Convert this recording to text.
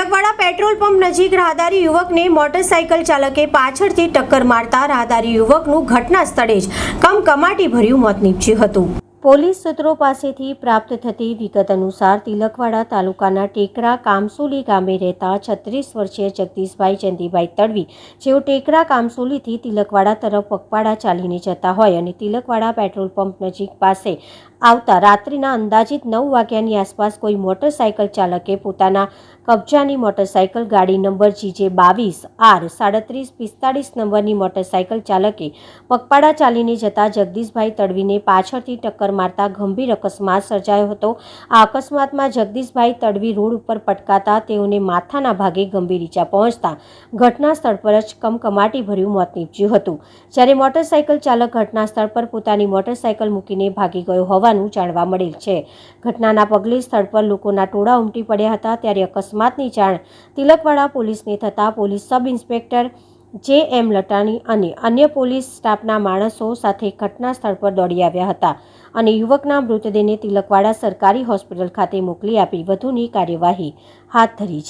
Tilakwada petrol pump નજીક રાહદારી યુવકને motorcycle ચાલકે પાછળથી ટક્કર મારતા રાહદારી યુવકનું ઘટના સ્થળે જ કમકમાટી ભર્યું મોત નીપજ્યું હતું. પોલીસ સૂત્રો પાસેથી પ્રાપ્ત થતી વિગત અનુસાર તિલકવાડા તાલુકાના ટેકરા કામસોલી ગામે રહેતા છત્રીસ વર્ષીય જગદીશભાઈ ચંદીભાઈ તડવી, જેઓ ટેકરા કામસોલીથી તિલકવાડા તરફ પગપાળા ચાલીને જતા હોય અને તિલકવાડા પેટ્રોલ પંપ નજીક પાસે આવતા રાત્રિના અંદાજિત નવ વાગ્યાની આસપાસ કોઈ મોટરસાયકલ ચાલકે પોતાના કબજાની મોટરસાયકલ ગાડી નંબર જીજે બાવીસ આર સાડત્રીસ પિસ્તાળીસ નંબરની મોટરસાયકલ ચાલકે પગપાળા ચાલીને જતા જગદીશભાઈ તડવીને પાછળથી ટક્કર મારતા ગંભીર અકસ્માત સર્જાયો હતો. આ અકસ્માતમાં જગદીશભાઈ તડવી રોડ ઉપર પટકાતા તેઓને માથાના ભાગે ગંભીર ઈજા પહોંચતા ઘટના સ્થળ પર જ કમકમાટી ભર્યું મોત નીપજ્યું હતું. જ્યારે મોટરસાઇકલ ચાલક ઘટના સ્થળ પર પોતાની મોટરસાઇકલ મૂકીને ભાગી ગયો હોવાનું જાણવા મળેલ છે. ઘટનાના પગલે સ્થળ પર લોકોના ટોળા ઉમટી પડ્યા હતા. ત્યારે અકસ્માતની જાણ તિલકવાડા પોલીસને થતાં પોલીસ સબ ઇન્સ્પેક્ટર જે એમ લટાણી અને અન્ય પોલીસ સ્ટાફના માણસો સાથે ઘટના સ્થળ પર દોડી આવ્યા હતા. અને યુવકના મૃતદેહને તિલકવાડા સરકારી હોસ્પિટલ ખાતે મોકલી આપી વધુની કાર્યવાહી હાથ ધરી છે.